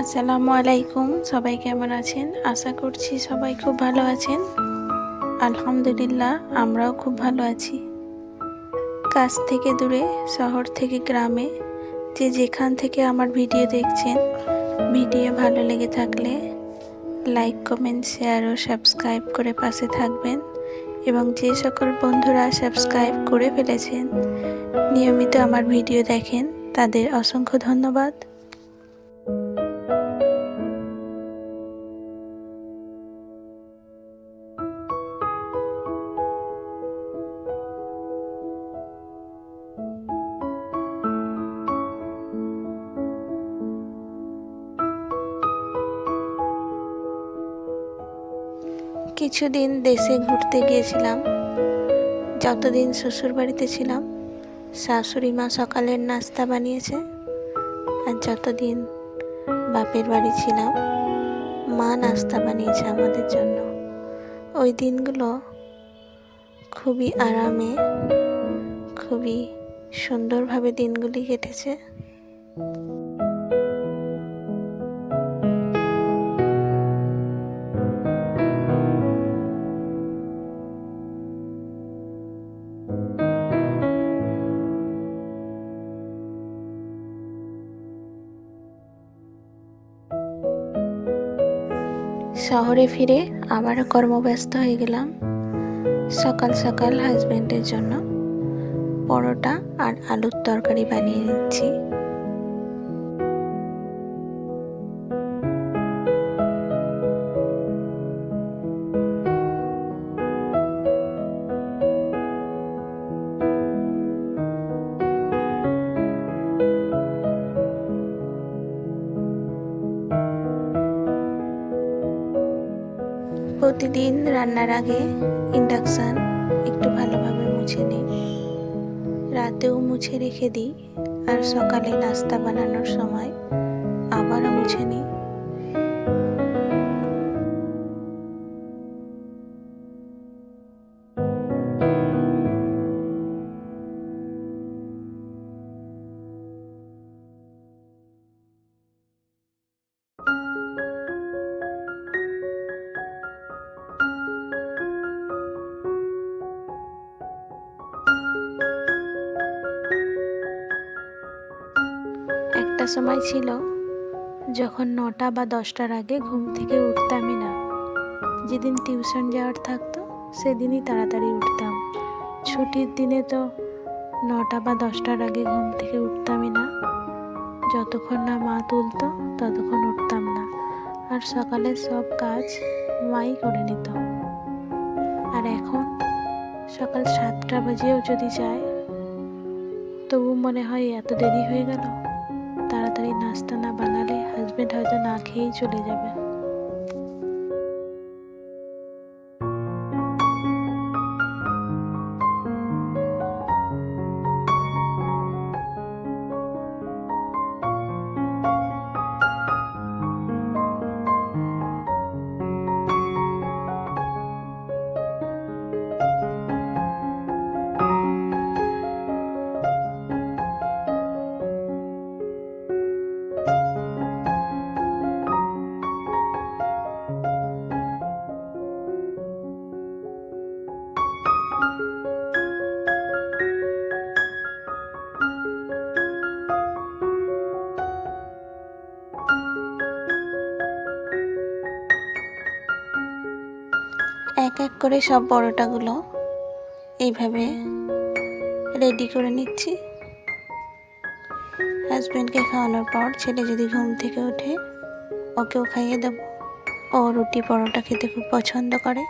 আসসালামু আলাইকুম, সবাই কেমন আছেন? আশা করছি সবাই খুব ভালো আছেন। আলহামদুলিল্লাহ, আমরাও খুব ভালো আছি। কাছ থেকে দূরে, শহর থেকে গ্রামে, যে যেখান থেকে আমার ভিডিও দেখছেন, ভিডিও ভালো লেগে থাকলে লাইক, কমেন্ট, শেয়ার ও সাবস্ক্রাইব করে পাশে থাকবেন এবং যে সকল বন্ধুরা সাবস্ক্রাইব করে ফেলেছেন, নিয়মিত আমার ভিডিও দেখেন, তাদের অসংখ্য ধন্যবাদ। কিছুদিন দেশে ঘুরতে গিয়েছিলাম। যতদিন শ্বশুর বাড়িতে ছিলাম, শাশুড়ি মা সকালের নাস্তা বানিয়েছে আর যতদিন বাপের বাড়ি ছিলাম, মা নাস্তা বানিয়েছে আমাদের জন্য। ওই দিনগুলো খুবই আরামে, খুবই সুন্দরভাবে দিনগুলি কেটেছে। শহরে ফিরে আবার কর্মব্যস্ত হয়ে গেলাম। সকাল সকাল হাজব্যান্ডের জন্য। পরোটা আর আলুর তরকারি বানিয়ে নিচ্ছি। প্রতিদিন রান্নার আগে ইন্ডাকশান একটু ভালোভাবে মুছে নিই। রাতেও মুছে রেখে দিই আর সকালে নাস্তা বানানোর সময় আবারও মুছে নিই। সময় ছিল, যখন নটা বা দশটার আগে ঘুম থেকে উঠতামই না। যেদিন টিউশন যাওয়ার থাকতো, সেদিনই তাড়াতাড়ি উঠতাম। ছুটির দিনে তো নটা বা দশটার আগে ঘুম থেকে উঠতামই না। যতক্ষণ না মা তুলতো, ততক্ষণ উঠতাম না। আর সকালের সব কাজ মাই করে নিত। আর এখন সকাল সাতটা বাজেও যদি যায়, তবু মনে হয় এত দেরি হয়ে গেল। তাড়াতাড়ি নাস্তা না বানালে হাজব্যান্ড হয়তো না খেয়েই চলে যাবে। এক এক করে সব পরোটাগুলো এইভাবে রেডি করে নিচ্ছি। হাজব্যান্ডকে খাওয়ানোর পর ছেলে যদি ঘুম থেকে ওঠে, ওকেও খাইয়ে দেবো। ও রুটি পরোটা খেতে খুব পছন্দ করে।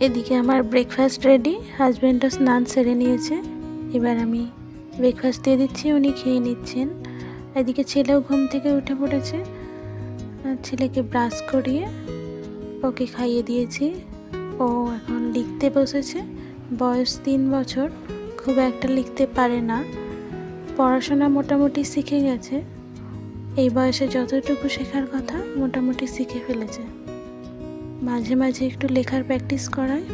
এদিকে আমার ব্রেকফাস্ট রেডি হাজব্যান্ডও স্নান সেরে নিয়েছে। এবার আমি ব্রেকফাস্ট দিয়ে দিচ্ছি, উনি খেয়ে নিচ্ছেন। এদিকে ছেলেও ঘুম থেকে উঠে পড়েছে। ছেলেকে ব্রাশ করিয়ে ওকে খাইয়ে দিয়েছি। ও এখন লিখতে বসেছে। বয়স তিন বছর, খুব একটা লিখতে পারে না। পড়াশোনা মোটামুটি শিখে গেছে। এই বয়সে যতটুকু শেখার কথা, মোটামুটি শিখে ফেলেছে। মাঝে মাঝে একটু লেখার প্র্যাকটিস করায়।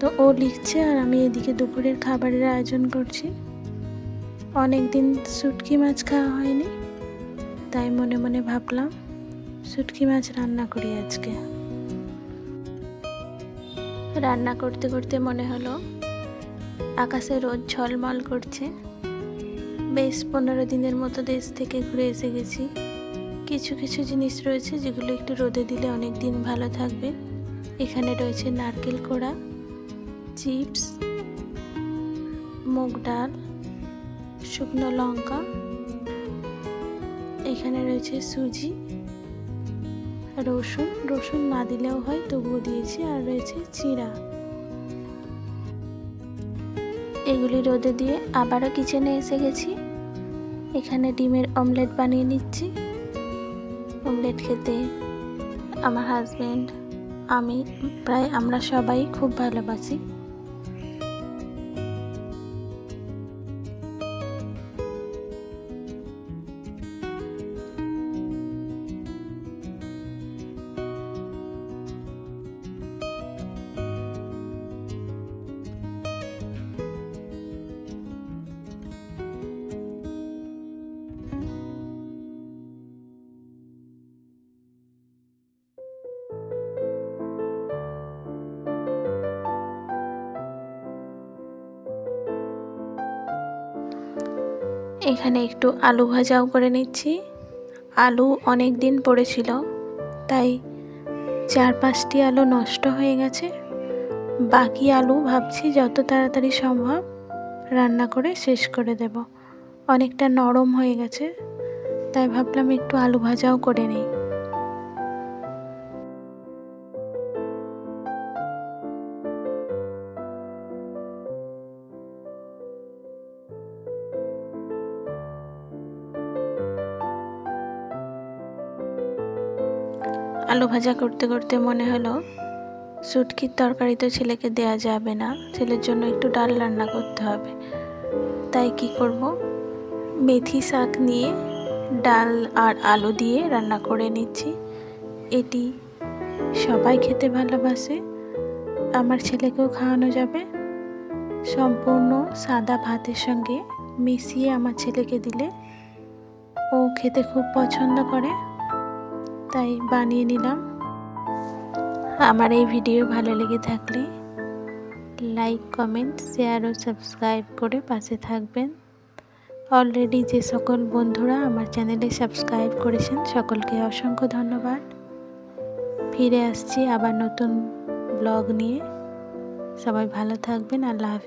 তো ও লিখছে আর আমি এদিকে দুপুরের খাবারের আয়োজন করছি। অনেক দিন শুটকি মাছ খাওয়া হয়নি, তাই মনে মনে ভাবলাম শুটকি মাছ রান্না করি আজকে। রান্না করতে করতে মনে হলো আকাশে রোদ ঝলমল করছে। বেশ পনেরো দিনের মতো দেশ থেকে ঘুরে এসে গেছি। কিছু কিছু জিনিস রয়েছে যেগুলো একটু রোদে দিলে অনেক দিন ভালো থাকবে। এখানে রয়েছে নারকেল কোড়া, চিপস, মুগ ডাল, শুকনো লঙ্কা। এখানে রয়েছে সুজি, রসুন। রসুন না দিলেও হয়, তবুও দিয়েছি। আর রয়েছে চিড়া। এগুলি রোদে দিয়ে আবারও কিচেনে এসে গেছি। এখানে ডিমের অমলেট বানিয়ে নিচ্ছি। অমলেট খেতে। আমার হাজব্যান্ড আমি প্রায় আমরা সবাই খুব ভালোবাসি। এখানে একটু আলু ভাজাও করে নিচ্ছি। আলু অনেক দিন পড়েছিল, তাই চার পাঁচটি আলু নষ্ট হয়ে গেছে। বাকি আলু ভাবছি যত তাড়াতাড়ি সম্ভব রান্না করে শেষ করে দেব। অনেকটা নরম হয়ে গেছে, তাই ভাবলাম একটু আলু ভাজাও করে নিই। আলু ভাজা করতে করতে মনে হলো সুটকির তরকারি তো ছেলেকে দেয়া যাবে না, ছেলের জন্য একটু ডাল রান্না করতে হবে। তাই কি করব? মেথি শাক নিয়ে ডাল আর আলু দিয়ে রান্না করে নিচ্ছি। এটি সবাই খেতে ভালোবাসে, আমার ছেলেকেও খাওয়ানো যাবে। সম্পূর্ণ সাদা ভাতের সঙ্গে মিশিয়ে আমার ছেলেকে দিলে ও খেতে খুব পছন্দ করে। তাই বানিয়ে নিলাম। আমার এই ভিডিও ভালো লেগে থাকলে লাইক, কমেন্ট, শেয়ার ও সাবস্ক্রাইব করে পাশে থাকবেন। অলরেডি যে সকল বন্ধুরা আমার চ্যানেলে সাবস্ক্রাইব করেছেন, সকলকে অসংখ্য ধন্যবাদ। ফিরে আসছি আবার নতুন ব্লগ নিয়ে। সবাই ভালো থাকবেন, আল্লাহ হাফিজ।